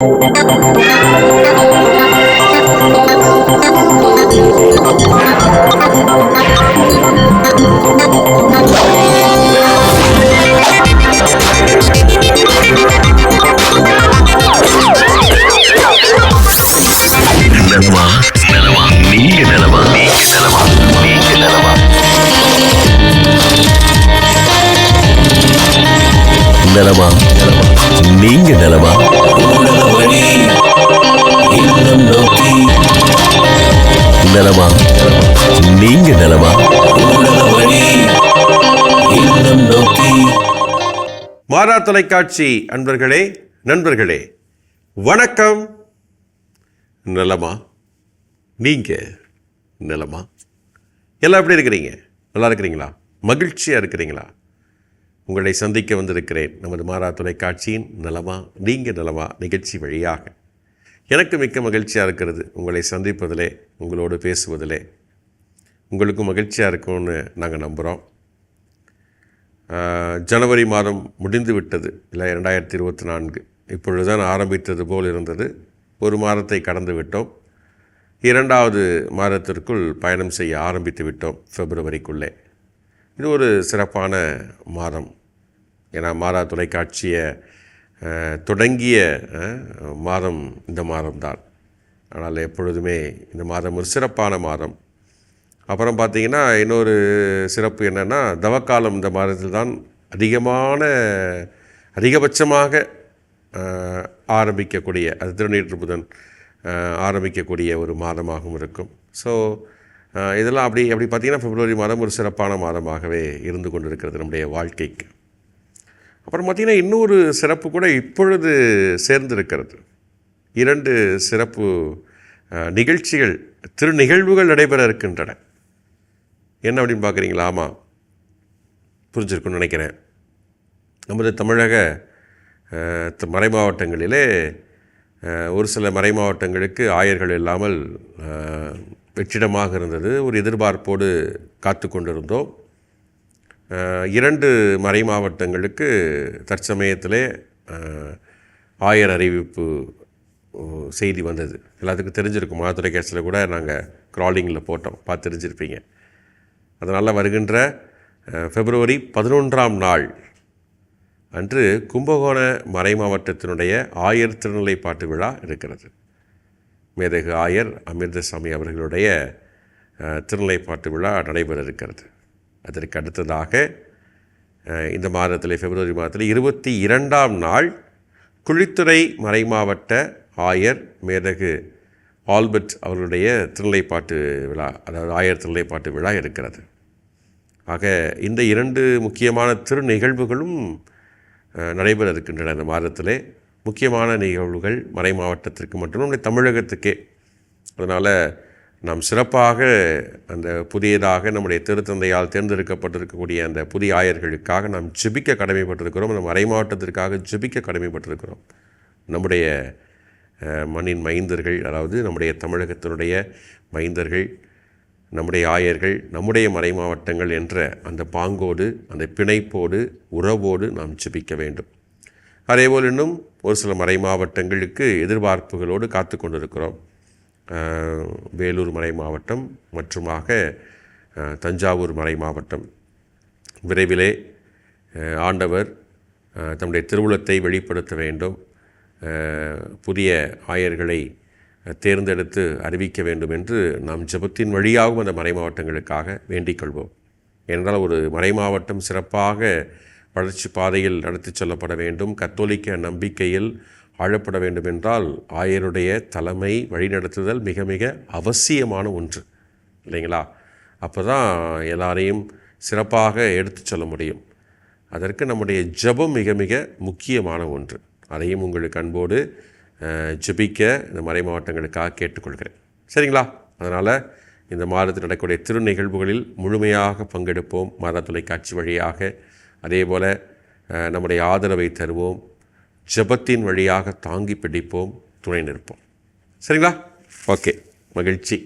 நலமா தொலைக்காட்சி அன்பர்களே நண்பர்களே வணக்கம். நலமா? நீங்கள் நலமா? எல்லாம் எப்படி இருக்கிறீங்க? நல்லா இருக்கிறீங்களா? மகிழ்ச்சியாக இருக்கிறீங்களா? உங்களை சந்திக்க வந்திருக்கிறேன் நமது மாறா தொலைக்காட்சியின் நலமா நீங்கள் நலமா நிகழ்ச்சி வழியாக. எனக்கு மிக்க மகிழ்ச்சியாக இருக்கிறது உங்களை சந்திப்பதிலே உங்களோடு பேசுவதிலே. உங்களுக்கும் மகிழ்ச்சியாக இருக்கும்னு நாங்கள் நம்புகிறோம் ஜனவரி மாதம் முடிந்து விட்டது இல்லை ரெண்டாயிரத்தி இருபத்தி நான்கு. இப்பொழுதுதான் ஆரம்பித்தது போல் இருந்தது. ஒரு மாதத்தை கடந்து விட்டோம். இரண்டாவது மாதத்திற்குள் பயணம் செய்ய ஆரம்பித்து விட்டோம் பிப்ரவரிக்குள்ளே. இது ஒரு சிறப்பான மாதம். ஏன்னா மாதா தொலைக்காட்சியை தொடங்கிய மாதம் இந்த மாதம்தான். ஆனால் எப்பொழுதுமே இந்த மாதம் ஒரு சிறப்பான மாதம். அப்புறம் பார்த்தீங்கன்னா இன்னொரு சிறப்பு என்னென்னா தவக்காலம் இந்த மாதத்தில் தான் அதிகமான அதிகபட்சமாக ஆரம்பிக்கக்கூடிய அது திருநீற்று புதன் ஆரம்பிக்கக்கூடிய ஒரு மாதமாகவும் இருக்கும். ஸோ இதெல்லாம் அப்படி அப்படி பார்த்திங்கன்னா பிப்ரவரி மாதம் ஒரு சிறப்பான மாதமாகவே இருந்து கொண்டிருக்கிறது நம்முடைய வாழ்க்கைக்கு. அப்புறம் பார்த்திங்கன்னா இன்னொரு சிறப்பு கூட இப்பொழுது சேர்ந்திருக்கிறது. இரண்டு சிறப்பு நிகழ்ச்சிகள் திரு நிகழ்வுகள் நடைபெற இருக்கின்றன. என்ன அப்படின்னு பார்க்குறீங்களா? ஆமாம் புரிஞ்சிருக்குன்னு நினைக்கிறேன். நமது தமிழக த- மறை மாவட்டங்களிலே ஒரு சில மறை மாவட்டங்களுக்கு ஆயர்கள் இல்லாமல் வெற்றிடமாக இருந்தது. ஒரு எதிர்பார்ப்போடு காத்து கொண்டிருந்தோம். இரண்டு மறை மாவட்டங்களுக்கு தற்சமயத்திலே ஆயர் அறிவிப்பு செய்தி வந்தது. எல்லாத்துக்கும் தெரிஞ்சிருக்கும். மாதுரை கேஸில் கூட நாங்கள் க்ராலிங்கில் போட்டோம். பார்த்து தெரிஞ்சிருப்பீங்க. அதனால் வருகின்ற பிப்ரவரி பதினொன்றாம் நாள் அன்று கும்பகோண மறை மாவட்டத்தினுடைய ஆயர் திருநிலைப்பாட்டு விழா இருக்கிறது. மேதகு ஆயர் அமிர்தசாமி அவர்களுடைய திருநிலை திருநிலைப்பாட்டு விழா நடைபெற இருக்கிறது. அதற்கு அடுத்ததாக இந்த மாதத்தில் பிப்ரவரி மாதத்தில் இருபத்தி இரண்டாம் நாள் குழித்துறை மறைமாவட்ட ஆயர் மேதகு ஆல்பர்ட் அவர்களுடைய திருநிலைப்பாட்டு விழா அதாவது ஆயர் திருநிலைப்பாட்டு விழா இருக்கிறது ஆக இந்த இரண்டு முக்கியமான திரு நிகழ்வுகளும் நடைபெற இருக்கின்றன இந்த மாதத்திலே முக்கியமான நிகழ்வுகள் மறை மாவட்டத்திற்கு மட்டும் நம்முடைய தமிழகத்துக்கே. அதனால் நாம் சிறப்பாக அந்த புதியதாக நம்முடைய திருத்தந்தையால் தேர்ந்தெடுக்கப்பட்டிருக்கக்கூடிய அந்த புதிய ஆயர்களுக்காக நாம் ஜெபிக்க கடமைப்பட்டிருக்கிறோம். அந்த மறை மாவட்டத்திற்காக ஜெபிக்க கடமைப்பட்டிருக்கிறோம். நம்முடைய மண்ணின் மைந்தர்கள் அதாவது நம்முடைய தமிழகத்தினுடைய மைந்தர்கள் நம்முடைய ஆயர்கள் நம்முடைய மறை மாவட்டங்கள் என்ற அந்த பாங்கோடு அந்த பிணைப்போடு உறவோடு நாம் ஜெபிக்க வேண்டும். அதேபோல் இன்னும் ஒரு சில மறை மாவட்டங்களுக்கு எதிர்பார்ப்புகளோடு காத்து கொண்டிருக்கிறோம். வேலூர் மறை மாவட்டம் மற்றுமாக தஞ்சாவூர் மறை மாவட்டம். விரைவிலே ஆண்டவர் தம்முடைய திருவுளத்தை வெளிப்படுத்த வேண்டும். புதிய ஆயர்களை தேர்ந்தெடுத்து அறிவிக்க வேண்டும் என்று நாம் ஜெபத்தின் வழியாகவும் அந்த மறை மாவட்டங்களுக்காக வேண்டிக் கொள்வோம். என்றால் ஒரு மறை மாவட்டம் சிறப்பாக வளர்ச்சி பாதையில் நடத்திச் செல்லப்பட வேண்டும். கத்தோலிக்க நம்பிக்கையில் ஆழப்பட வேண்டும் என்றால் ஆயருடைய தலைமை வழிநடத்துதல் மிக மிக அவசியமான ஒன்று. இல்லைங்களா? அப்போ தான் எல்லாரையும் சிறப்பாக எடுத்துச் சொல்ல முடியும். அதற்கு நம்முடைய ஜெபம் மிக மிக முக்கியமான ஒன்று. அதையும் உங்களுக்கு அன்போடு அஹ், ஜெபிக்க இந்த மறை மாவட்டங்களுக்காக கேட்டுக்கொள்கிறேன். சரிங்களா? அதனால் இந்த மாதத்தில் நடக்கக்கூடிய திரு நிகழ்வுகளில் முழுமையாக பங்கெடுப்போம். மத தொலைக்காட்சி வழியாக. அதே போல் நம்முடைய ஆதரவை தருவோம். ஜெபத்தின் வழியாக தாங்கி பிடிப்போம். துணை நிற்போம். சரிங்களா? ஓகே. மகிழ்ச்சி.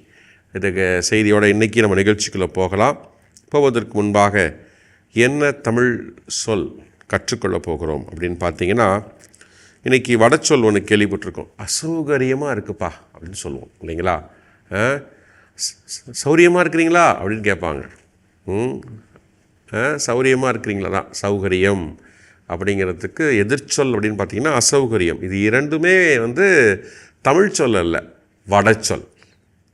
இதுக்கு செய்தியோட இன்றைக்கி நம்ம நிகழ்ச்சிக்குள்ளே போகலாம். போவதற்கு முன்பாக என்ன தமிழ் சொல் கற்றுக்கொள்ள போகிறோம் அப்படின்னு பார்த்தீங்கன்னா இன்றைக்கி வடச்சொல் ஒன்று கேள்விப்பட்டிருக்கோம். அசௌகரியமாக இருக்குப்பா அப்படின்னு சொல்லுவோம் இல்லைங்களா? ஆ? சௌரியமாக இருக்கிறீங்களா? அப்படின்னு கேட்பாங்க. ம்? சௌரியமாக இருக்கிறீங்களா? தான் சௌகரியம் அப்படிங்கிறதுக்கு எதிர்ச்சொல் அப்படின்னு பார்த்தீங்கன்னா அசௌகரியம். இது இரண்டுமே வந்து தமிழ் சொல் அல்ல வடச்சொல்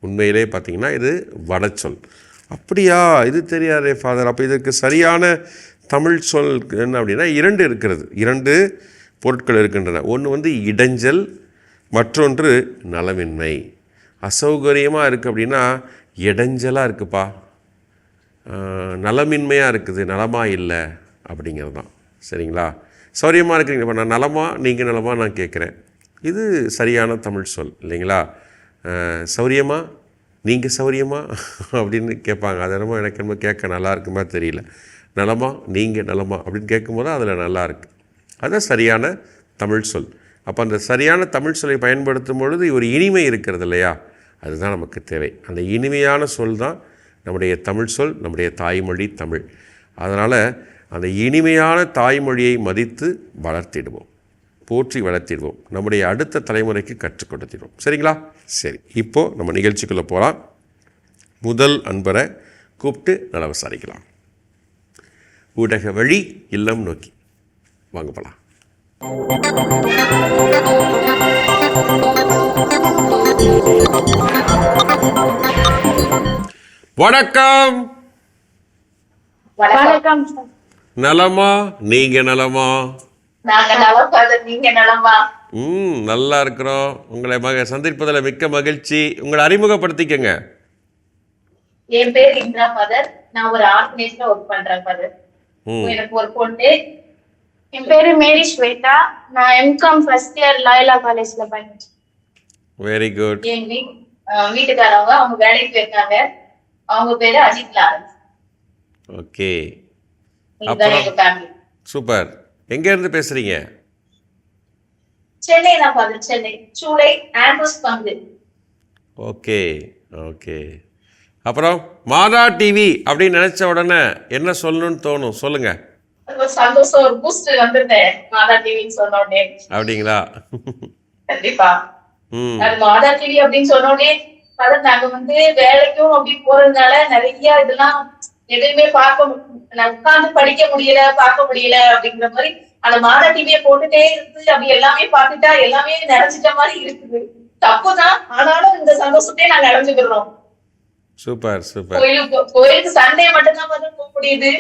உண்மையிலே பார்த்தீங்கன்னா இது வடச்சொல் அப்படியா? இது தெரியாதே ஃபாதர் அப்போ இதுக்கு சரியான தமிழ் சொல் என்ன அப்படின்னா இரண்டு இருக்கிறது. இரண்டு பொருட்கள் இருக்கின்றன. ஒன்று வந்து இடைஞ்சல் மற்றொன்று நலமின்மை. அசௌகரியமாக இருக்குது அப்படின்னா இடைஞ்சலாக இருக்குப்பா. நலமின்மையாக இருக்குது நலமாக இல்லை அப்படிங்கிறது தான் சரிங்களா? சௌரியமாக இருக்கிறீங்க இப்போ நான் நலமா நீங்கள் நலமாக நான் கேட்குறேன். இது சரியான தமிழ் சொல் இல்லைங்களா? சௌரியமாக சௌரியமா நீங்கள் சௌரியமா அப்படின்னு கேட்பாங்க. அது என்னமோ எனக்கு என்னமோ கேட்க நல்லா இருக்குமா தெரியல. நலமா நீங்கள் நலமா அப்படின்னு கேட்கும்போது அதில் நல்லாயிருக்கு அதுதான் சரியான தமிழ் சொல். அப்போ அந்த சரியான தமிழ் சொல்லை பயன்படுத்தும் பொழுது ஒரு இனிமை இருக்கிறது இல்லையா? அதுதான் நமக்கு தேவை. அந்த இனிமையான சொல் தான் நம்முடைய தமிழ் சொல் நம்முடைய தாய்மொழி தமிழ். அதனால் அந்த இனிமையான தாய்மொழியை மதித்து வளர்த்திடுவோம். போற்றி வளர்த்திடுவோம். நம்முடைய அடுத்த தலைமுறைக்கு கற்றுக் கொடுத்திடுவோம். சரிங்களா? சரி. இப்போது நம்ம நிகழ்ச்சிக்குள்ளே போகலாம் முதல் அன்பரை கூப்பிட்டு நல விசாரிக்கலாம் ஊடக வழி இல்லம் நோக்கி. வாங்க போகலாம் வணக்கம். வணக்கம். நலமா? நீங்க நலமா? ம் நல்லா இருக்கிறோம். உங்களை மக சந்திப்பதில் மிக்க மகிழ்ச்சி. உங்களை அறிமுகப்படுத்திக்கங்க. என் பேர் இந்திரா ஃபாதர் நான் ஒரு ஆர்கனைஸ்ல ஒர்க் பண்றேன் ஃபாதர் எனக்கு ஒரு பொண்ணு என் பேரு மேரி ஸ்வேதா. நான் எம்காம் ஃபர்ஸ்ட் இயர் லாயலா காலேஜ்ல படிச்சேன். வெரி குட் என் வீட்டுக்காரவங்க அவங்க வேலைக்கு போயிருக்காங்க. அவங்க பேரு அஜித் லாரன்ஸ். ஓகே அப்புறம்? எங்க சூப்பர் எங்கேருந்து பேசுகிறீங்க சென்னை தான் ஃபாதர் சென்னை. சூளை ஆண்ட்ரூஸ் பங்கு. ஓகே ஓகே அப்புறம் மாதா டிவி அப்படின்னு நினச்ச உடனே என்ன சொல்லணும்னு தோணும்? சொல்லுங்கள் ஒரு சந்தோஷம் ஒரு பூஸ்ட் வந்திருந்தேன் மாதா டிவின்னு சொன்ன உடனே. அப்படிங்களா? கண்டிப்பா. அது மாதா டிவி அப்படின்னு சொன்ன உடனே அதான் நாங்க வந்து வேலைக்கும் அப்படி போறதுனால நிறைய இதெல்லாம் எதுவுமே பார்க்க உட்கார்ந்து படிக்க முடியல பார்க்க முடியல அப்படிங்கிற மாதிரி அந்த மாதா டிவியை போட்டுட்டே இருந்து அப்படி எல்லாமே பார்த்துட்டா எல்லாமே நிறைஞ்சிட்ட மாதிரி இருக்குது. தப்புதான் ஆனாலும் இந்த சந்தோஷத்தையே நாங்க அடைஞ்சுக்கிறோம். Super super. கோயிலுக்கு கோயிலுக்கு சண்டே மட்டும்தான் வந்து போக முடியுது.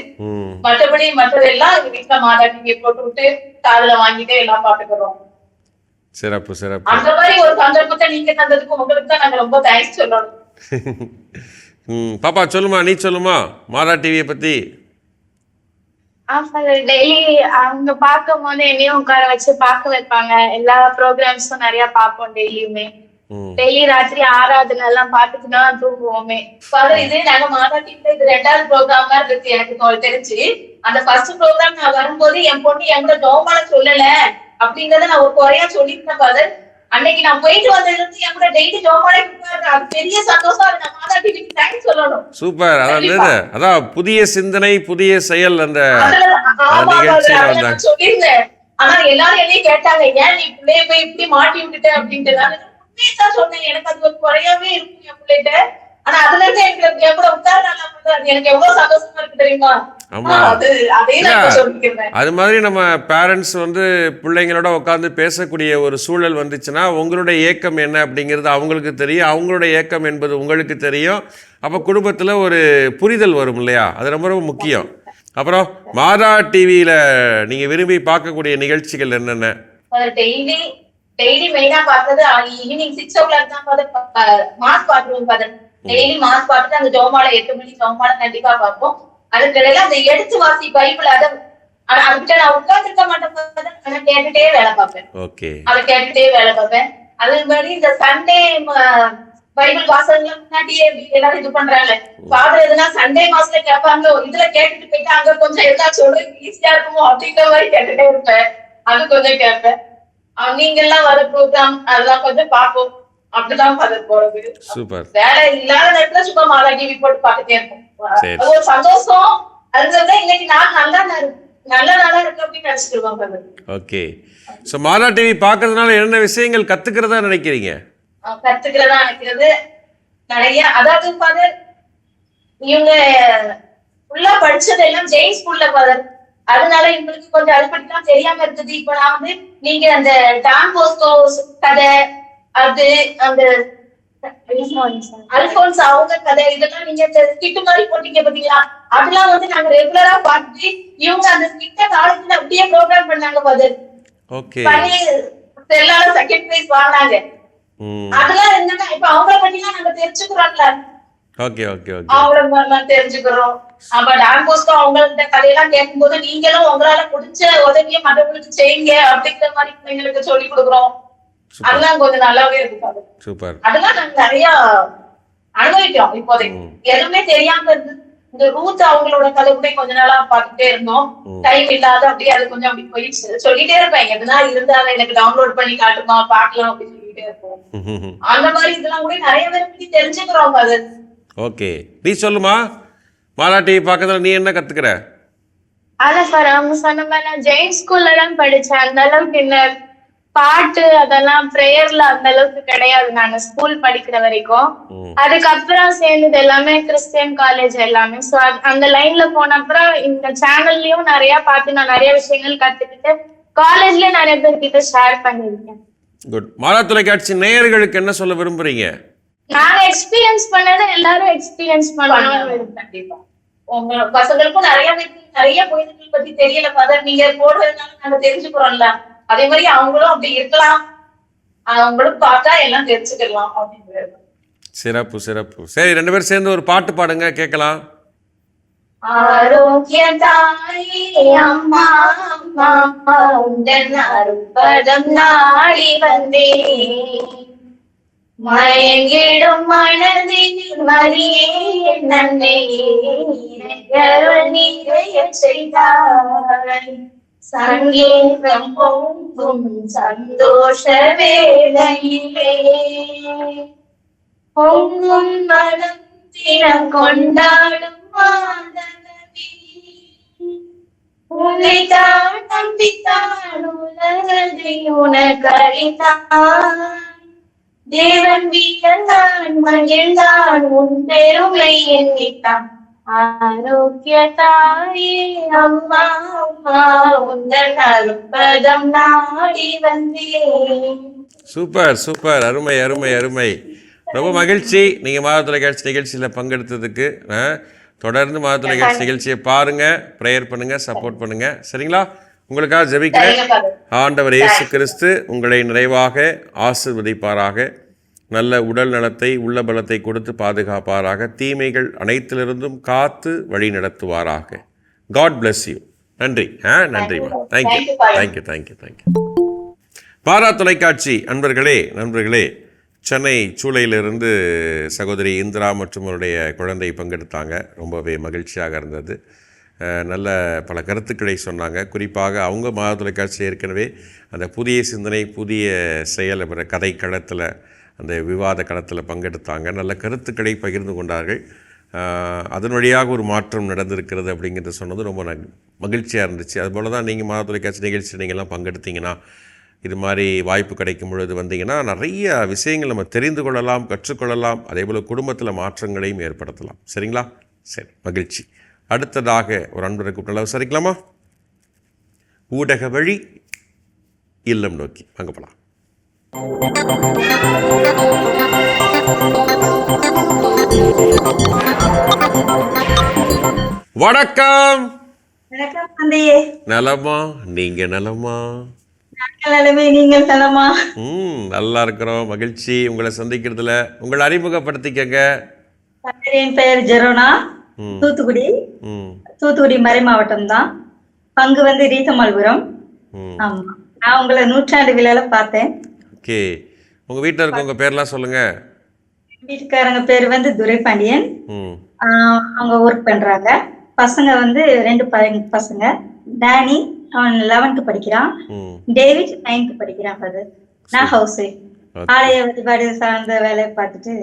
மற்றபடி மற்றதெல்லாம் வீட்டுல மாதா டிவியை போட்டு விட்டு காதுல வாங்கிட்டு எல்லாம் பாத்துக்கிறோம். சிறப்பு சிறப்பு. அந்த மாதிரி ஒரு சந்தர்ப்பத்தை நீங்க தந்ததுக்கு உங்களுக்கு தான் நாங்க ரொம்ப தேங்க்ஸ் சொல்லணும். ம் பாப்பா சொல்லுமா நீ சொல்லுமா மாதா டிவியை பற்றி டெய்லி அவங்க பார்க்கும் போது என்னையும் உட்கார வச்சு பார்க்க வைப்பாங்க. எல்லா ப்ரோக்ராம்ஸும் நிறைய பார்ப்போம் டெய்லியுமே. டெய்லி ராத்திரி ஆராதனை எல்லாம் பார்த்துட்டு தான் தூங்குவோமே. ஃபாதர் இது நாங்க மாதா டிவில இது ரெண்டாவது ப்ரோக்ராம் இருக்கு எனக்கு தெரிஞ்சு. அந்த ஃபர்ஸ்ட் ப்ரோக்ராம் நான் வரும்போது என் பொண்ணு என்கிட்ட ஜோமான சொல்லல அப்படிங்கறத நான் ஒரு குறையா சொல்லியிருந்தேன் ஃபாதர் அன்னைக்கு நான் போயிட்டு வந்ததுல இருந்து என்கிட்ட டெய்லி ஜோமானே கொடுத்தாரு அது பெரிய சந்தோஷம். அது நான் மாதா டிவிக்கு தேங்க்ஸ் சொல்லணும். சூப்பர். இது அதான் புதிய சிந்தனை புதிய செயல் அந்த சொல்லியிருந்தேன். ஆனா எல்லாரும் என்னைய கேட்டாங்க ஏன் நீ பிள்ளைய போய் இப்படி மாட்டி விட்டுட்ட? அப்படின்ட்டு உண்மையதான் சொன்னேன். எனக்கு அது ஒரு குறையாவே இருக்கும் என் பிள்ளைகிட்ட. ஆனா அதுல இருந்து எனக்கு நல்லா அது எனக்கு எவ்வளவு சந்தோஷமா இருக்கு தெரியுமா? அது மாதிரி நம்ம பேரண்ட்ஸ் வந்து பிள்ளைங்களோட உட்காந்து பேசக்கூடிய ஒரு சூழல் வந்துச்சுன்னா உங்களுடைய ஏக்கம் என்ன அப்படிங்கிறது அவங்களுக்கு தெரியும். அவங்களுடைய ஏக்கம் என்பது உங்களுக்கு தெரியும். அப்போ குடும்பத்தில் ஒரு புரிதல் வரும் இல்லையா? அது ரொம்ப ரொம்ப முக்கியம். அப்புறம் மாதா டிவியில் நீங்கள் விரும்பி பார்க்கக்கூடிய நிகழ்ச்சிகள் என்னென்ன? டெய்லி மெயினா பார்த்தது ஈவினிங் சிக்ஸ் ஓ கிளாக் தான் பார்த்து மாஸ் பாத்துருவோம் ஃபாதர் டெய்லி மாஸ் பார்த்துட்டு அந்த ஜோமால எட்டு மணி ஜோமால கண்டிப்பா பார்ப்போம் அதுக்கிடையில அந்த எடுத்து வாசி பைபிள் அதை ஆனா அதுக்கிட்ட நான் உட்கார்ந்து இருக்க மாட்டேன். ஆனா கேட்டுட்டே வேலை பார்ப்பேன். அதை கேட்டுட்டே வேலை பார்ப்பேன். அதே மாதிரி இந்த சண்டே பைபிள் வாசகங்கள் முன்னாடியே எல்லாரும் இது பண்றாங்க. ஃபாதர் எதுனா சண்டே மாசத்துல கேட்பாங்க இதுல கேட்டுட்டு போயிட்டு அங்க கொஞ்சம் ஏதாச்சும் ஈஸியா இருக்குமோ அப்படிங்கிற மாதிரி கேட்டுட்டே இருப்பேன். அது கொஞ்சம் கேட்பேன். நீங்க எல்லாம் வர ப்ரோக்ராம் அதெல்லாம் கொஞ்சம் பார்ப்போம். அப்படிதான் ஃபாதர் போறது. சூப்பர். வேலை இல்லாத நேரத்துல சும்மா மாதா டிவி போட்டு பார்த்துட்டே இருப்போம். ஒரு சந்தோஷம். அதுதான் இன்னைக்கு நான் நல்லா நல்ல நாளா இருக்கு அப்படின்னு brother. Okay. So Madha TV பார்க்கறதுனால என்னென்ன விஷயங்கள் கற்றுக்கிறதா நினைக்கிறீங்க? கத்துக்கிறதா நினைக்கிறது நிறைய. அதாவது ஃபாதர் இவங்க ஃபுல்லா படிச்சது எல்லாம் ஜெயின் ஸ்கூல்ல ஃபாதர் அதனால இவங்களுக்கு கொஞ்சம் அதை பத்திலாம் தெரியாம இருந்தது. இப்ப நான் வந்து நீங்க அந்த டான் போஸ்கோ கதை அது அந்த அல்போன்ஸ் அவங்க கதை இதெல்லாம் நீங்க ஸ்கிட் மாதிரி போட்டீங்க பாத்தீங்களா? அதெல்லாம் வந்து நாங்க ரெகுலரா பார்த்துட்டு இவங்க அந்த ஸ்கிட்ட காலேஜ்ல அப்படியே ப்ரோக்ராம் பண்ணாங்க ஓகே பண்ணி எல்லாரும் செகண்ட் பிரைஸ் வாங்கினாங்க. அதெல்லாம் என்னன்னா இப்ப அவங்கள பத்திலாம் நாங்க தெரிஞ்சுக்கிறோம்ல. ஓகே ஓகே ஓகே அவங்கள தெரிஞ்சுக்கிறோம். அப்ப டான் போஸ்கோ அவங்கள்ட்ட கதையெல்லாம் கேட்கும்போது நீங்களும் உங்களால முடிஞ்ச உதவியை மற்றவங்களுக்கு செய்யுங்க அப்படிங்கிற மாதிரி பிள்ளைங்களுக்கு சொல்லி கொடுக்குறோம். அதெல்லாம் கொஞ்சம் நல்லாவே இருக்கு பாரு. சூப்பர். அதெல்லாம் நாங்க நிறைய அனுபவிக்கிறோம் இப்போதைக்கு. எதுவுமே தெரியாம இருந்து இந்த ரூத் அவங்களோட கதை கூட கொஞ்ச நாளா பார்த்துட்டே இருந்தோம். டைம் இல்லாத அப்படியே அது கொஞ்சம் அப்படி போயிடுச்சு. சொல்லிட்டே இருப்பேன். எதுனா இருந்தாலும் எனக்கு டவுன்லோட் பண்ணி காட்டுமா பார்க்கலாம் அப்படின்னு சொல்லிட்டே இருப்போம். அந்த மாதிரி இதெல்லாம் கூட நிறைய பேரை பத்தி தெரிஞ்சுக்கிறோம் அது. ஓகே. நீ சொல்லுமா? மாலா டிவி பார்க்கறதுல நீ என்ன கற்றுக்கிற அதான் சார் அவங்க சொன்ன மாதிரி நான் ஜெயின் ஸ்கூல்ல தான் படிச்சேன். அந்த அளவுக்கு இந்த பாட்டு அதெல்லாம் பிரேயர்ல அந்த அளவுக்கு கிடையாது நான் ஸ்கூல் படிக்கிற வரைக்கும். அதுக்கப்புறம் சேர்ந்தது எல்லாமே கிறிஸ்டியன் காலேஜ் எல்லாமே. சோ அந்த லைன்ல போன அப்புறம் இந்த சேனல்லயும் நிறைய பார்த்து நான் நிறைய விஷயங்கள் கத்துக்கிட்டு காலேஜ்ல நிறைய பேர்கிட்ட ஷேர் பண்ணிருக்கேன் குட் மாலா தொலைக்காட்சி நேயர்களுக்கு என்ன சொல்ல விரும்புறீங்க? நாங்க எக்ஸ்பீரியன்ஸ் பண்ணதை எல்லாரும் எக்ஸ்பீரியன்ஸ் பண்ணணும். கண்டிப்பா. உங்க பசங்களுக்கும் நிறைய பேருக்கு நிறைய கோயில்கள் பத்தி தெரியல ஃபாதர் நீங்க போடுறதுனால நாங்க தெரிஞ்சுக்கிறோம்ல. அதே மாதிரி அவங்களும் அப்படி இருக்கலாம். அவங்களும் பார்த்தா எல்லாம் தெரிஞ்சுக்கலாம் அப்படிங்கிறது. சிறப்பு சிறப்பு. சரி ரெண்டு பேரும் சேர்ந்து ஒரு பாட்டு பாடுங்க கேட்கலாம். ஆரோக்கிய தாயே அம்மா அம்மா உந்தன் அருப்பதம் நாடி வந்தே மயங்கிடும் மனதில் மரியே நன்மையே செய்தாய். சங்கீதம் பொங்கும் சந்தோஷ வேளையிலே. பொங்கும் மனம் தினம் கொண்டாடும் மாதவி உன்னை தான் நம்பித்தான் உலகத்தை உனக்கு தேவன் வீரந்தான் மகிழ்ந்தான் உன் பெருமை எண்ணித்தான் ஆரோக்கிய தாயே அம்மா அம்மா உந்தன் அற்பதம் நாடி வந்தேன். Super super. அருமை அருமை அருமை. ரொம்ப மகிழ்ச்சி. நீங்கள் மாத தொலைக்காட்சி நிகழ்ச்சியில் பங்கெடுத்ததுக்கு தொடர்ந்து மாத தொலைக்காட்சி நிகழ்ச்சியை பாருங்கள் ப்ரேயர் பண்ணுங்கள் சப்போர்ட் பண்ணுங்கள் சரிங்களா? உங்களுக்காக ஜெபிக்கிறேன். ஆண்டவர் இயேசு கிறிஸ்து உங்களை நிறைவாக ஆசிர்வதிப்பாராக. நல்ல உடல் நலத்தை உள்ள பலத்தை கொடுத்து பாதுகாப்பாராக. தீமைகள் அனைத்திலிருந்தும் காத்து வழி நடத்துவாராக. காட் bless யூ நன்றி. ஆ நன்றிம்மா thank you Thank you, Father. Thank you thank you thank you பாரா தொலைக்காட்சி அன்பர்களே நண்பர்களே. சென்னை சூளையிலிருந்து சகோதரி இந்திரா மற்றும் அவருடைய குழந்தை பங்கெடுத்தாங்க. ரொம்பவே மகிழ்ச்சியாக இருந்தது. நல்ல பல கருத்துக்களை சொன்னாங்க. குறிப்பாக அவங்க மாத தொலைக்காட்சி ஏற்கனவே அந்த புதிய சிந்தனை புதிய செயல் அப்புறம் கதை களத்தில் அந்த விவாத களத்தில் பங்கெடுத்தாங்க. நல்ல கருத்துக்களை பகிர்ந்து கொண்டார்கள். அதன் வழியாக ஒரு மாற்றம் நடந்திருக்கிறது அப்படிங்கிறத சொன்னது ரொம்ப மகிழ்ச்சியாக இருந்துச்சு. அதுபோல் தான் நீங்கள் மாத தொலைக்காட்சி நிகழ்ச்சி நீங்கள்லாம் பங்கெடுத்தீங்கன்னா இது மாதிரி வாய்ப்பு கிடைக்கும் பொழுது வந்தீங்கன்னா நிறைய விஷயங்கள் நம்ம தெரிந்து கொள்ளலாம் கற்றுக்கொள்ளலாம் அதே போல் குடும்பத்தில் மாற்றங்களையும் ஏற்படுத்தலாம். சரிங்களா? சரி மகிழ்ச்சி. அடுத்ததாக ஒரு அன்பரை கூப்பிட்டு சரிக்கலாமா? ஊடக வழி இல்லம் நோக்கி. அங்கே போகலாம் வணக்கம். நலமா? நீங்க நலமா? ம் நல்லா இருக்கிறோம். மகிழ்ச்சி. உங்களை சந்திக்கிறதுல உங்களை அறிமுகப்படுத்திக்கங்க. பெயர் ஜெரோனா. தூத்துக்குடி. தூத்துக்குடி மறை மாவட்டம் தான் பங்கு வந்து ரீசமால்புரம். ஆமா. நான் உங்களை நூற்றாண்டு விழால பார்த்தேன். ஓகே. உங்கள் வீட்டில் இருக்கவங்க பேர்லாம் சொல்லுங்கள் வீட்டுக்காரங்க பேர் வந்து துரைபாண்டியன். அவங்க ஒர்க் பண்றாங்க. பசங்க வந்து ரெண்டு பசங்க. டேனி அவன் லெவன்த் படிக்கிறான். டேவிட் நைன்த் படிக்கிறான் அது நான் ஹவுஸ். ஆலய வழிபாடு சார்ந்த வேலையை பார்த்துட்டு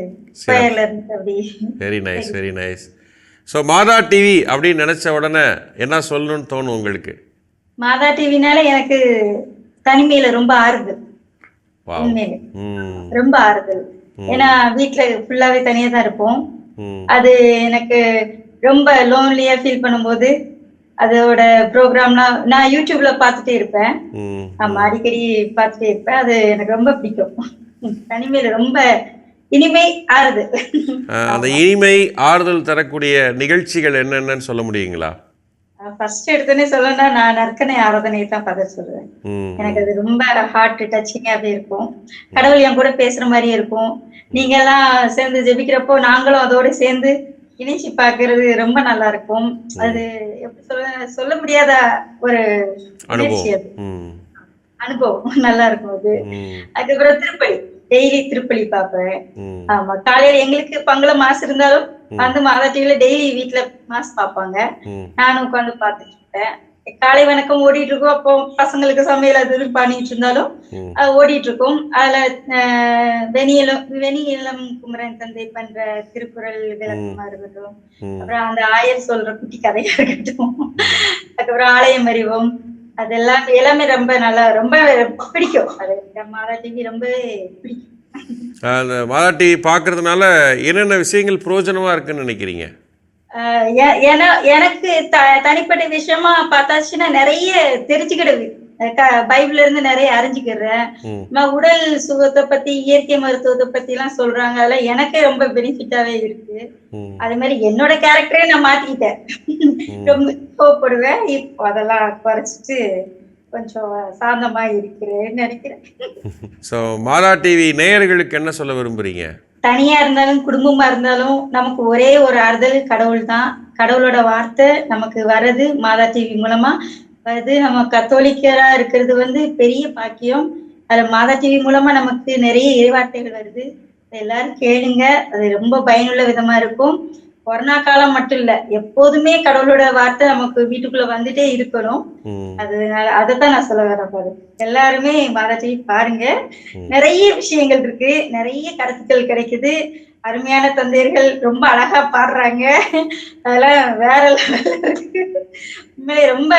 பிரேயர்ல இருந்து அப்படி very nice very nice so Madha TV அப்படின்னு நினச்ச உடனே என்ன சொல்லணும்னு தோணும் உங்களுக்கு? மாதா டிவினால எனக்கு தனிமையில ரொம்ப ஆறுதல். ரொம்ப ஆறுதல். ஏன்னா வீட்டுல ஃபுல்லாவே தனியா தான் இருப்போம். அது எனக்கு ரொம்ப லோன்லியா ஃபீல் பண்ணும்போது அதோட ப்ரோக்ராம்லாம் நான் யூடியூப்ல பார்த்துட்டே இருப்பேன். ஆமா அடிக்கடி பார்த்துட்டே இருப்பேன். அது எனக்கு ரொம்ப பிடிக்கும். தனிமையில ரொம்ப இனிமை ஆறுது. அஹ், அந்த இனிமை ஆறுதல் தரக்கூடிய நிகழ்ச்சிகள் என்னென்னன்னு சொல்ல முடியுங்களா? ஃபர்ஸ்ட் எடுத்தோடனே சொல்லணும்னா நான் நற்கனை ஆராதனை தான் பதில் சொல்லுவேன். எனக்கு அது ரொம்ப ஹார்ட் டச்சிங்காவே இருக்கும். கடவுள் என் கூட பேசுற மாதிரி இருக்கும். நீங்க எல்லாம் சேர்ந்து ஜெபிக்கிறப்போ நாங்களும் அதோட சேர்ந்து இணைச்சி பார்க்கிறது ரொம்ப நல்லா இருக்கும். அது எப்படி சொல்ல சொல்ல முடியாத ஒரு நிகழ்ச்சி அது. அனுபவம். நல்லா இருக்கும் அது. அதுக்கப்புறம் திருப்பலி. டெய்லி திருப்பலி பார்ப்பேன். ம். ஆமா காலையில எங்களுக்கு பங்குல மாசு இருந்தாலும் வந்து மாதா டிவில டெய்லி வீட்ல மாசு பார்ப்பாங்க. ம். நானும் உட்காந்து பார்த்துட்டு இருப்பேன் காலை வணக்கம் ஓடிட்டு இருக்கும் அப்போ பசங்களுக்கு சமையல் அது பண்ணிட்டு இருந்தாலும் ஓடிட்டு இருக்கும் அதுல அஹ், வெணியலும் வெணியலம் குமரன் தந்தை பண்ற திருக்குறள் விளக்கமா இருக்கட்டும். அப்புறம் அந்த ஆயர் சொல்ற குட்டி கதையா இருக்கட்டும். அதுக்கப்புறம் ஆலயம் அறிவோம். அதெல்லாம் எல்லாமே ரொம்ப நல்லா ரொம்ப பிடிக்கும். அது மாதா டிவி ரொம்ப பிடிக்கும். அந்த மாதா டிவி பார்க்கறதுனால என்னென்ன விஷயங்கள் பிரயோஜனமாக இருக்குன்னு நினைக்கிறீங்க? எனக்கு தனிப்பட்ட விஷயமா பார்த்தாச்சுன்னா நிறைய தெரிஞ்சுக்கிடுது பைபிள்ல இருந்து நிறைய அறிஞ்சுக்கிறேன். உடல் சுகத்தை பத்தி இயற்கை மருத்துவத்தை பத்தி எல்லாம் சொல்றாங்க. அதெல்லாம் எனக்கே ரொம்ப பெனிஃபிட்டாவே இருக்கு. அதே மாதிரி என்னோட கேரக்டரே நான் மாத்திக்கிட்டேன். ரொம்ப கோவப்படுவேன். இப்போ அதெல்லாம் குறைச்சிட்டு கொஞ்சம் சாந்தமா இருக்கிறேன்னு நினைக்கிறேன். ஸோ மாதா டிவி நேயர்களுக்கு என்ன சொல்ல விரும்புறீங்க? தனியா இருந்தாலும் குடும்பமா இருந்தாலும் நமக்கு ஒரே ஒரு ஆறுதல் கடவுள் தான் கடவுளோட வார்த்தை நமக்கு வர்றது மாதா டிவி மூலமா. வருது நம்ம கத்தோலிக்கரா இருக்கிறது வந்து பெரிய பாக்கியம். அதுல மாதா டிவி மூலமா நமக்கு நிறைய இறைவார்த்தைகள் வருது. அதை எல்லாரும் கேளுங்க. அது ரொம்ப பயனுள்ள விதமா இருக்கும். கொரோனா காலம் மட்டும் இல்ல எப்போதுமே கடவுளோட வார்த்தை நமக்கு வீட்டுக்குள்ள வந்துட்டே இருக்கணும். ம். அது அதைத்தான் நான் சொல்ல வரேன் பாரு. எல்லாருமே மாதா டிவி பாருங்க. நிறைய விஷயங்கள் இருக்கு. நிறைய கருத்துக்கள் கிடைக்குது. அருமையான தந்தையர்கள் ரொம்ப அழகா பாடுறாங்க. அதெல்லாம் வேற உண்மையிலே ரொம்ப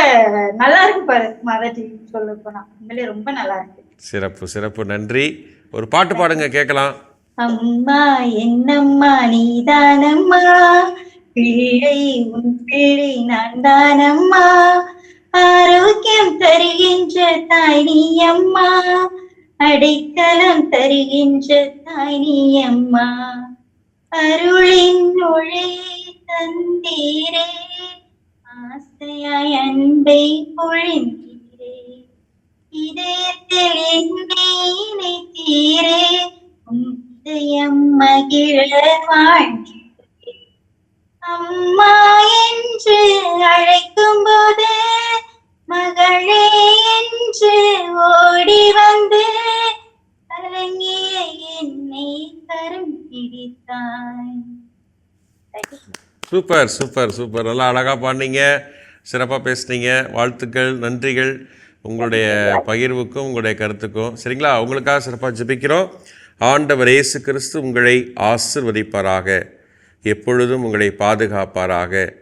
நல்லா இருக்கு பாரு மாதா டிவி சொல்ல போனா உண்மையிலே ரொம்ப நல்லா இருக்கு. சிறப்பு சிறப்பு. நன்றி. ஒரு பாட்டு பாடுங்க கேட்கலாம். அம்மா என்னம்மா நீதானம்மா? பிள்ளை உன் பிள்ளை நான் தானம்மா ஆரோக்கியம் தருகின்ற தாய் நீ அம்மா அடைக்கலம் தருகின்ற தாய் நீ அம்மா அருளின் ஒளி தந்தீரே. ஆசையாய் அன்பை பொழிந்தீரே. இதயத்தில் என்னை இணைத்தீரே உதயம் மகிழ வாழ்கிறேன் அம்மா என்று அழைக்கும் போது மகளே என்று ஓடி வந்து என்னை கரம் பிடித்தாய். Super super super. நல்லா அழகாக பாடினீங்க. சிறப்பாக பேசுனீங்க. வாழ்த்துக்கள் நன்றிகள். உங்களுடைய பகிர்வுக்கும் உங்களுடைய கருத்துக்கும். சரிங்களா? உங்களுக்காக சிறப்பாக ஜெபிக்கிறோம். ஆண்டவர் இயேசு கிறிஸ்து உங்களை ஆசிர்வதிப்பாராக. எப்பொழுதும் உங்களை பாதுகாப்பாராக.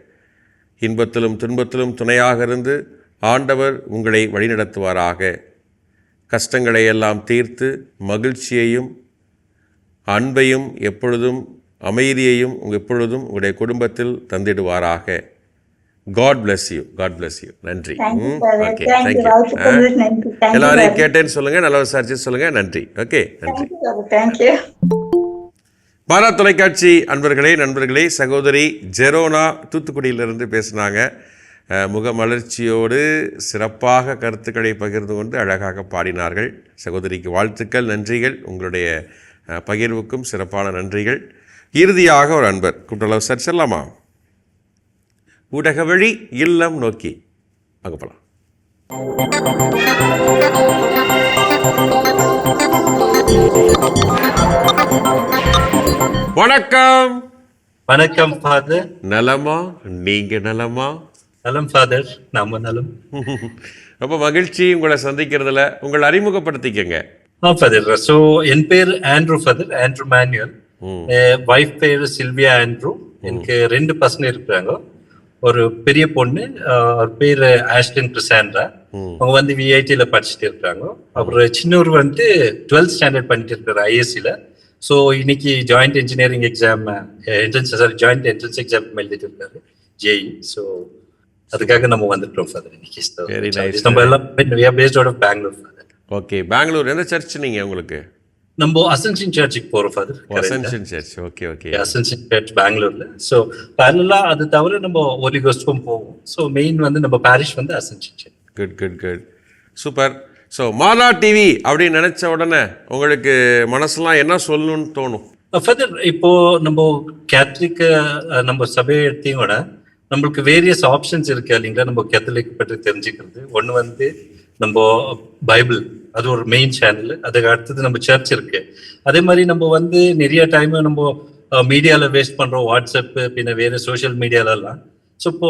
இன்பத்திலும் துன்பத்திலும் துணையாக இருந்து ஆண்டவர் உங்களை வழிநடத்துவாராக. கஷ்டங்களை எல்லாம் தீர்த்து மகிழ்ச்சியையும் அன்பையும் எப்பொழுதும் அமைதியையும் எப்பொழுதும் உங்களுடைய குடும்பத்தில் தந்திடுவாராக. God bless you God bless you நன்றி. ஓகே தேங்க்யூ எல்லாரையும் கேட்டேன்னு சொல்லுங்க நல்லா விசாரிச்சு சொல்லுங்க. நன்றி. ஓகே நன்றி. பாரா தொலைக்காட்சி அன்பர்களே நண்பர்களே சகோதரி ஜெரோனா தூத்துக்குடியிலிருந்து பேசினாங்க. முகமலர்ச்சியோடு சிறப்பாக கருத்துக்களை பகிர்ந்து கொண்டு அழகாக பாடினார்கள். சகோதரிக்கு வாழ்த்துக்கள் நன்றிகள். உங்களுடைய பகிர்வுக்கும் சிறப்பான நன்றிகள். இறுதியாக ஒரு அன்பர். கூட்டளவு சார் செல்லலாமா? ஊடக வழி இல்லம் நோக்கி. அங்கே போகலாம் வணக்கம். வணக்கம் ஃபாதர். நலமா? நீங்க நலமா? நலம் ஃபாதர் நாம நலம் ரொம்ப மகிழ்ச்சி உங்களை சந்திக்கிறதுல. உங்களை அறிமுகப்படுத்திக்கங்க. ஆ ஃபாதர் ஸோ என் பேர் Andrew father Andrew Manuel wife பேர் சில்வியா ஆண்ட்ரூ எனக்கு ரெண்டு பசங்க இருக்கிறாங்க. ஒரு பெரிய பொண்ணு அவர் பேர் ஆஷ்டன் கிறிசாண்ட்ரா அவங்க வந்து விஐடியில் படிச்சுட்டு இருக்காங்க. அப்புறம் சின்னவர் வந்து டுவெல்த் ஸ்டாண்டர்ட் பண்ணிட்டு இருக்காரு ஐஎஸ்சியில் ஸோ இன்னைக்கு joint engineering exam entrance sorry joint entrance exam எழுதிட்டு இருக்காரு ஜேஇ ஸோ அதுக்காக நம்ம வந்துட்டோம் ஃபாதர் இன்னைக்கு Very nice. நம்ம எல்லாம் based out of Bangalore father okay Bangalore எந்த சர்ச் நீங்கள் உங்களுக்கு? நம்ம அசன்ஷன் சர்ச்சுக்கு போறோம் father Ascension church okay okay Ascension church பெங்களூர்ல. ஸோ பேரலா அது தவிர நம்ம ஒலி கோஸ்டும் போவோம். ஸோ மெயின் வந்து நம்ம பாரிஷ் வந்து Ascension church good good good super so Madha TV அப்படின்னு நினச்ச உடனே உங்களுக்கு மனசுலாம் என்ன சொல்லணும்னு தோணும்? ஃபர்தர் இப்போ நம்ம கேத்தலிக் நம்ம சபையை எடுத்தீங்கன்னா நம்மளுக்கு வேரியஸ் ஆப்ஷன்ஸ் இருக்கு இல்லைங்களா? நம்ம கேத்தலிக் பற்றி தெரிஞ்சுக்கிறது. ஒன்று வந்து நம்ம பைபிள் அது ஒரு மெயின் சேனல் அதுக்கு அடுத்தது நம்ம சர்ச் இருக்கு. அதே மாதிரி நம்ம வந்து நிறைய டைம் நம்ம மீடியாவில் வேஸ்ட் பண்ணுறோம் வாட்ஸ்அப் பின்ன வேறு சோஷியல் மீடியாலலாம் ஸோ இப்போ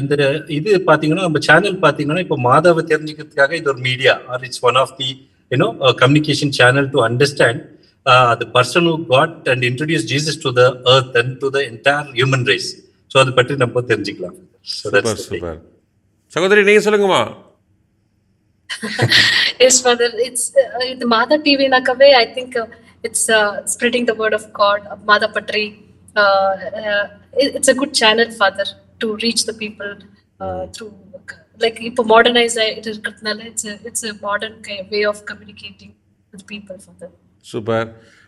இந்த இது பார்த்தீங்கன்னா நம்ம சேனல் பார்த்தீங்கன்னா இப்போ மாதாவை தெரிஞ்சுக்கிறதுக்காக இது ஒரு media or it's one of the you know communication channel to understand அது person who God and introduce Jesus to the earth and to the entire human race. So அதை பற்றி நம்ம தெரிஞ்சுக்கலாம் சகோதரி நீங்கள் சொல்லுங்கம்மா Yes, Father. It's uh, the Mother TV Nakave. I think uh, it's uh, spreading the word of God. Mother Patri. Uh, uh, it- it's a good channel, Father, to reach the people uh, through like இப்போ modernise ஆகிட்டு இருக்கிறதுனால it's it's a modern ki- way of communicating with people, Father. Super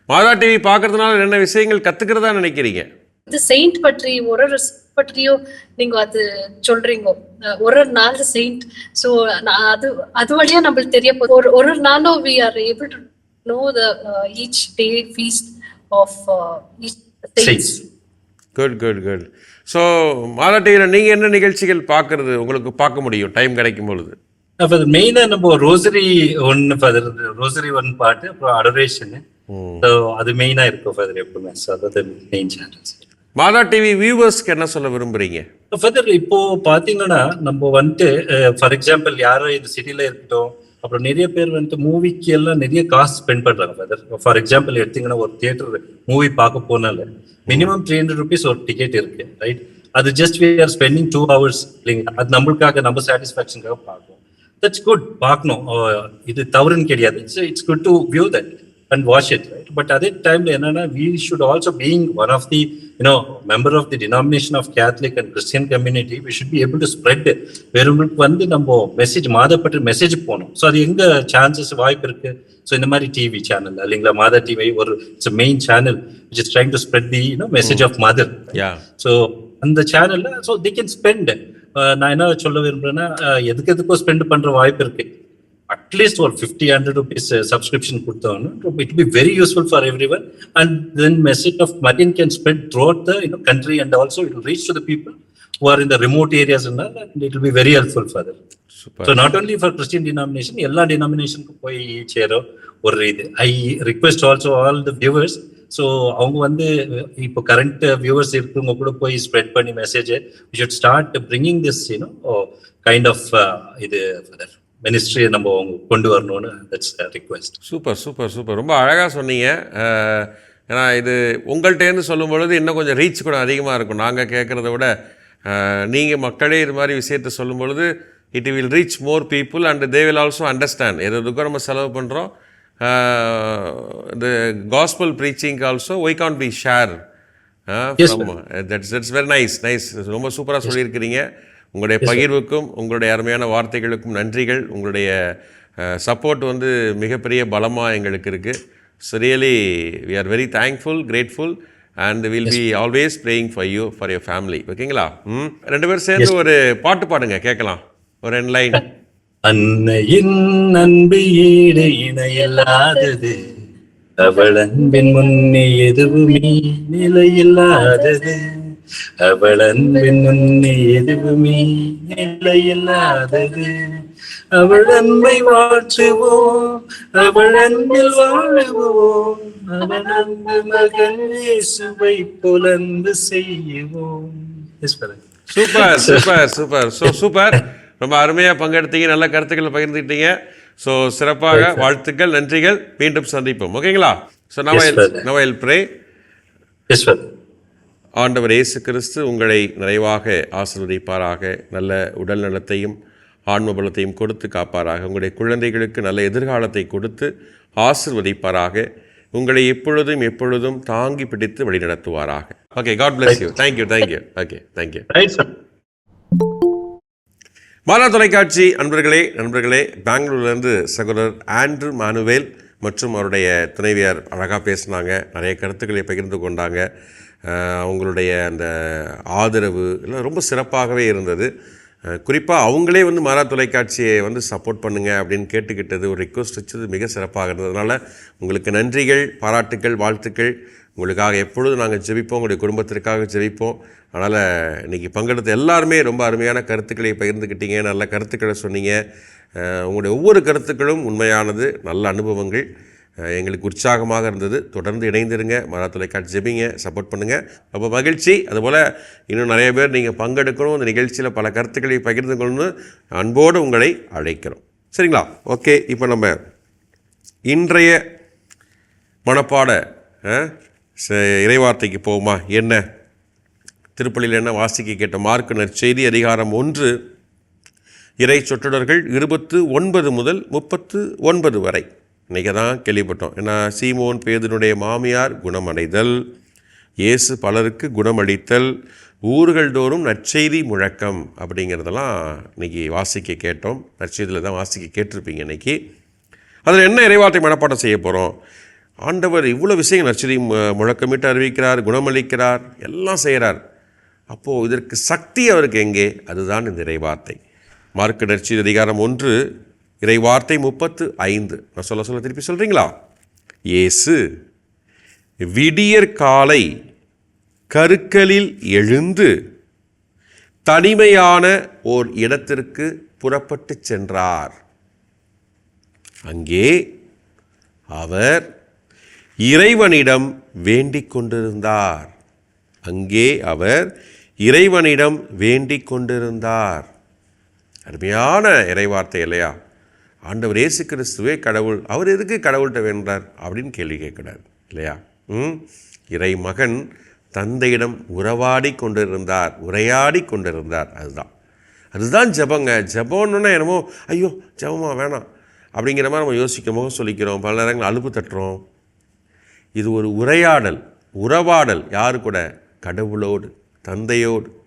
Madha TV பார்க்கறதுனால என்ன விஷயங்கள் கற்றுக்கிறதா நினைக்கிறீங்க இது Saint பற்றி ஒரு ஒரு பற்றியும் நீங்க அது சொல்றீங்க. ஒரு ஒரு நாள் செயின்ட் ஸோ அது அது வழியா நம்மளுக்கு தெரிய போகுது ஒரு ஒரு ஒரு நாளும் we are able to know the each day feast of each. Good good good so Madha டிவியில் நீங்கள் என்ன நிகழ்ச்சிகள் பார்க்கறது உங்களுக்கு பார்க்க முடியும் டைம் கிடைக்கும் பொழுது? அப்போ மெயினாக நம்ம ரோசரி ஒன்று ஃபாதர் ரோசரி ஒன் பாட்டு அப்புறம் அடரேஷனு ஸோ அது மெயினாக இருக்கும் ஃபாதர் எப்பவுமே. ஸோ அது மெயின் சேனல்ஸ் மாதா டிவி வியூவர்ஸ்க்கு என்ன சொல்ல விரும்புகிறீங்க ஃபர்தர் இப்போ பாத்தீங்கன்னா நம்ம வந்துட்டு ஃபார் எக்ஸாம்பிள் யாரோ இந்த சிட்டில இருக்கட்டும் அப்புறம் நிறைய பேர் வந்துட்டு மூவிக்கு எல்லாம் நிறைய காசு ஸ்பெண்ட் பண்றாங்க ஃபர்தர் ஃபார் எக்ஸாம்பிள் எடுத்தீங்கன்னா ஒரு தியேட்டர் மூவி பார்க்க போனால மினிமம் த்ரீ ஹண்ட்ரட் ருபீஸ் ஒரு டிக்கெட் இருக்கு ரைட் அது just we are spending two hours இல்லைங்க அது நம்மளுக்காக நம்ம சாட்டிஸ்ஃபேக்ஷனுக்காக பார்க்கணும். தட்ஸ் குட் பார்க்கணும். இது தவறுன்னு கிடையாது. It's it's good to view that and watch it right but அதே டைம்ல என்னன்னா we should also being one of the you know member of the denomination of Catholic and Christian community we should be able to spread வேறவங்களுக்கு வந்து நம்ம message மாதப்பட்டு message போகணும். So அது எங்க chances வாய்ப்பு இருக்கு? ஸோ இந்த மாதிரி டிவி சேனல் இல்லைங்களா? மாதா டிவி ஒரு it's main channel which is trying to spread the you know message of mother so அந்த சேனல்ல ஸோ தி கேன் ஸ்பெண்ட் நான் என்ன சொல்ல விரும்புறேன்னா எதுக்கு எதுக்கோ ஸ்பெண்ட் பண்ற வாய்ப்பு இருக்கு. அட்லீஸ்ட் ஒரு ஃபிஃப்டி ஹண்ட்ரட் ருபீஸ் சப்ஸ்கிரிப்ஷன் கொடுத்தோம்னா it be very useful for every one and then message of Marian can spread throughout the you know country and also it reach to the people who are in the remote areas and all, and it will be very helpful for them. Super So not only for Christian denomination, எல்லா denominationக்கும் போய் சேரும் ஒரு இது. I request also all the viewers so அவங்க வந்து இப்போ current viewers இருக்கவங்க கூட போய் ஸ்ப்ரெட் பண்ணி message should start bringing this you know kind of இது மினிஸ்ட்ரியை நம்ம அவங்க கொண்டு வரணும்னு that's request super super super ரொம்ப அழகாக சொன்னீங்க. ஏன்னா இது உங்கள்கிட்டேருந்து சொல்லும் பொழுது இன்னும் கொஞ்சம் ரீச் கூட அதிகமாக இருக்கும். நாங்கள் கேட்குறத விட நீங்கள் மக்களே இது மாதிரி விஷயத்தை சொல்லும் பொழுது it will reach more people and they will also understand எது எதுக்கும் நம்ம செலவு பண்ணுறோம் இந்த gospel preaching also why can be share that's that's very nice nice ரொம்ப சூப்பராக சொல்லியிருக்கிறீங்க. உங்களுடைய பகிர்வுக்கும் உங்களுடைய அருமையான வார்த்தைகளுக்கும் நன்றிகள். உங்களுடைய சப்போர்ட் வந்து மிகப்பெரிய பலமாக எங்களுக்கு இருக்குது so really we are very thankful grateful and will be always praying for you for your family ஓகேங்களா ம்? ரெண்டு பேரும் சேர்ந்து ஒரு பாட்டு பாடுங்க கேட்கலாம். ஒரு ரெண்டு லைன் அன்னையின் அன்பு ஈடு இணையில்லாதது. அவள் அன்பின் முன்னே எதுவுமே நிலையில்லாதது. அவள் அன்பின் முன்னே எதுவுமே நிலையில்லாதது. அவள் அன்பை வாழ்த்துவோம் அவள் அன்பில் வாழுவோம் அவள் அன்பு மகன் இயேசுவை புலந்து செய்யுவோம். Super super super so super ரொம்ப அருமையாக பங்கெடுத்தீங்க நல்ல கருத்துக்களை பகிர்ந்துக்கிட்டீங்க. ஸோ சிறப்பாக வாழ்த்துக்கள் நன்றிகள். மீண்டும் சந்திப்போம். ஓகேங்களா ஸோ நவல். நவல் ப்ரே. ஆண்டவர் இயேசு கிறிஸ்து உங்களை நிறைவாக ஆசீர்வதிப்பாராக நல்ல உடல் நலத்தையும் ஆன்ம பலத்தையும் கொடுத்து காப்பாராக. உங்களுடைய குழந்தைகளுக்கு நல்ல எதிர்காலத்தை கொடுத்து ஆசிர்வதிப்பாராக. உங்களை எப்பொழுதும் எப்பொழுதும் தாங்கி பிடித்து வழிநடத்துவாராக. Okay God bless you thank you thank you okay thank you right sir Mala தொலைக்காட்சி அன்பர்களே நண்பர்களே பெங்களூர்லேருந்து சகோதரர் ஆண்ட்ரூ மானுவேல் மற்றும் அவருடைய துணைவியார் அழகாக பேசினாங்க. நிறைய கருத்துக்களை பகிர்ந்து கொண்டாங்க. அவங்களுடைய அந்த ஆதரவு எல்லாம் ரொம்ப சிறப்பாகவே இருந்தது. குறிப்பாக அவங்களே வந்து மாலா தொலைக்காட்சியை வந்து சப்போர்ட் பண்ணுங்கள் அப்படின்னு கேட்டுக்கிட்டது ஒரு ரிக்வஸ்ட் வச்சது மிக சிறப்பாக இருந்ததுனால உங்களுக்கு நன்றிகள் பாராட்டுக்கள் வாழ்த்துக்கள். உங்களுக்காக எப்பொழுதும் நாங்கள் ஜெபிப்போம் உங்களுடைய குடும்பத்திற்காக ஜெபிப்போம். அதனால் இன்றைக்கி பங்கெடுத்த எல்லாருமே ரொம்ப அருமையான கருத்துக்களை பகிர்ந்துக்கிட்டீங்க நல்ல கருத்துக்களை சொன்னீங்க. உங்களுடைய ஒவ்வொரு கருத்துக்களும் உண்மையானது நல்ல அனுபவங்கள் எங்களுக்கு உற்சாகமாக இருந்தது. தொடர்ந்து இணைந்திருங்க மரா தொலைக்காட்சி ஜெபிங்க சப்போர்ட் பண்ணுங்கள் ரொம்ப மகிழ்ச்சி. அதுபோல் இன்னும் நிறைய பேர் நீங்கள் பங்கெடுக்கணும் இந்த நிகழ்ச்சியில் பல கருத்துக்களை பகிர்ந்து கொள்ளணும் அன்போடு உங்களை அழைக்கிறோம். சரிங்களா? ஓகே இப்போ நம்ம இன்றைய மனப்பாட ச- இறைவார்த்தைக்கு போகுமா என்ன? திருப்பள்ளியில் என்ன வாசிக்க கேட்ட மார்க் நற்செய்தி அதிகாரம் ஒன்று. இறை சொற்றொடர்கள் இருபத்து ஒன்பது முதல் முப்பத்து ஒன்பது வரை. இன்றைக்கி தான் கேள்விப்பட்டோம். ஏன்னா சீமோன் பேதனுடைய மாமியார் குணமடைதல் இயேசு பலருக்கு குணமளித்தல் ஊர்கள் தோறும் நற்செய்தி முழக்கம் அப்படிங்கிறதெல்லாம் இன்றைக்கி வாசிக்க கேட்டோம். நற்செய்தியில் தான் வாசிக்க கேட்டிருப்பீங்க இன்றைக்கி அதில் என்ன இறைவார்த்தை மனப்பாடம் செய்ய போகிறோம் ஆண்டவர் இவ்வளோ விஷயங்கள் நற்செய்தி முழக்கமிட்டு அறிவிக்கிறார் குணமளிக்கிறார் எல்லாம் செய்கிறார். அப்போது இதற்கு சக்தி அவருக்கு எங்கே? அதுதான் இந்த இறைவார்த்தை. மார்க்கு அதிகாரம் ஒன்று இறைவார்த்தை முப்பத்து ஐந்து. நான் சொல்ல சொல்ல திருப்பி சொல்கிறீங்களா இயேசு விடியற் காலை கருக்களில் எழுந்து தனிமையான ஓர் இடத்திற்கு புறப்பட்டுச் சென்றார். அங்கே அவர் இறைவனிடம் வேண்டிக் கொண்டிருந்தார். அங்கே அவர் இறைவனிடம் வேண்டிக் கொண்டிருந்தார். அருமையான இறைவார்த்தை இல்லையா? ஆண்டவர் இயேசு கிறிஸ்துவே கடவுள் அவர் எதுக்கு கடவுள்கிட்ட வேண்டார் அப்படின்னு கேள்வி கேட்கிறார் இல்லையா? ம்? இறை மகன் தந்தையிடம் உறவாடி கொண்டிருந்தார் உரையாடி கொண்டிருந்தார் அதுதான். அதுதான் ஜெபங்க. ஜெபம்னுன்னா என்னமோ ஐயோ ஜபமா வேணாம் அப்படிங்கிற மாதிரி நம்ம யோசிக்கமோ சொல்லிக்கிறோம். பல நேரங்கள் அலுப்பு தட்டுறோம். இது ஒரு உரையாடல் உறவாடல் யாரு கூட? கடவுளோடு தந்தையோடு.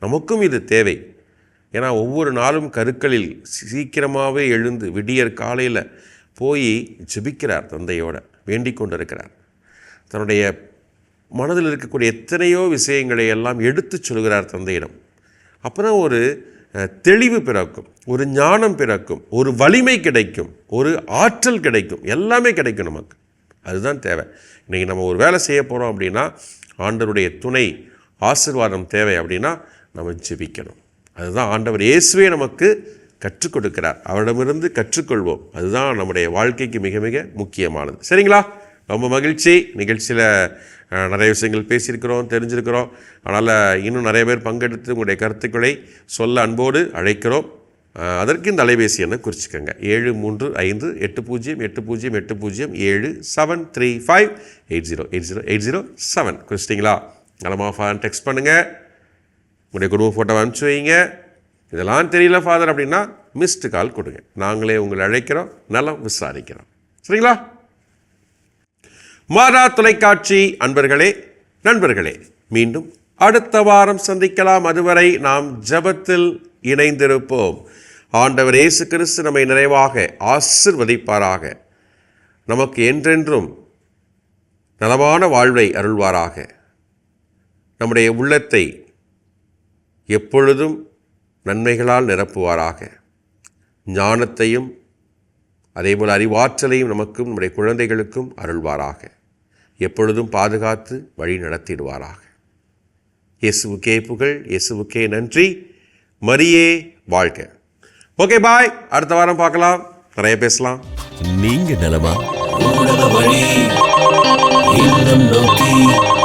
நமக்கும் இது தேவை. ஏன்னா ஒவ்வொரு நாளும் கருக்களில் சீக்கிரமாகவே எழுந்து விடியற் காலையில் போய் ஜெபிக்கிறார் தந்தையோட வேண்டிக் கொண்டிருக்கிறார். தன்னுடைய மனதில் இருக்கக்கூடிய எத்தனையோ விஷயங்களை எல்லாம் எடுத்துச் சொல்கிறார் தந்தையிடம். அப்புறம் ஒரு தெளிவு பிறக்கும் ஒரு ஞானம் பிறக்கும் ஒரு வலிமை கிடைக்கும் ஒரு ஆற்றல் கிடைக்கும் எல்லாமே கிடைக்கும் நமக்கு. அதுதான் தேவை. இன்றைக்கி நம்ம ஒரு வேலை செய்ய போகிறோம் அப்படின்னா ஆண்டவருடைய துணை ஆசீர்வாதம் தேவை அப்படின்னா நம்ம ஜெபிக்கணும். அதுதான் ஆண்டவர் இயேசுவே நமக்கு கற்றுக் கொடுக்கிறார் அவரிடமிருந்து கற்றுக்கொள்வோம். அதுதான் நம்முடைய வாழ்க்கைக்கு மிக மிக முக்கியமானது. சரிங்களா? ரொம்ப மகிழ்ச்சி. நிகழ்ச்சியில் நிறைய விஷயங்கள் பேசியிருக்கிறோம் தெரிஞ்சிருக்கிறோம். அதனால் இன்னும் நிறைய பேர் பங்கெடுத்து உங்களுடைய கருத்துக்களை சொல்ல அன்போடு அழைக்கிறோம். அதற்கு இந்த அலைபேசி எண்ணை குறிச்சிக்கோங்க. ஏழு மூன்று ஐந்து எட்டு பூஜ்ஜியம் எட்டு பூஜ்ஜியம் எட்டு பூஜ்ஜியம் ஏழு seven three five eight zero eight zero eight zero seven குறிச்சிட்டிங்களா? நலமா டெக்ஸ்ட் பண்ணுங்கள் உங்களுடைய குடும்ப ஃபோட்டோ அனுப்பிச்சி வைங்க. இதெல்லாம் தெரியல ஃபாதர் அப்படின்னா மிஸ்டு கால் கொடுங்க. நாங்களே உங்களை அழைக்கிறோம் நலம் விசாரிக்கிறோம். சரிங்களா? மாதா தொலைக்காட்சி அன்பர்களே நண்பர்களே மீண்டும் அடுத்த வாரம் சந்திக்கலாம். அதுவரை நாம் ஜெபத்தில் இணைந்திருப்போம். ஆண்டவர் இயேசு கிறிஸ்து நம்மை நிறைவாக ஆசிர்வதிப்பாராக. நமக்கு என்றென்றும் நலமான வாழ்வை அருள்வாராக. நம்முடைய உள்ளத்தை எப்பொழுதும் நன்மைகளால் நிரப்புவாராக. ஞானத்தையும் அதேபோல் அறிவாற்றலையும் நமக்கும் நம்முடைய குழந்தைகளுக்கும் அருள்வாராக. எப்பொழுதும் பாதுகாத்து வழி நடத்திடுவாராக. இயேசுவுக்கே புகழ் இயேசுவுக்கே நன்றி. மரியே வாழ்க. Okay bye. அடுத்த வாரம் பார்க்கலாம். நிறைய பேசலாம். நீங்க நலமா? நோக்கி.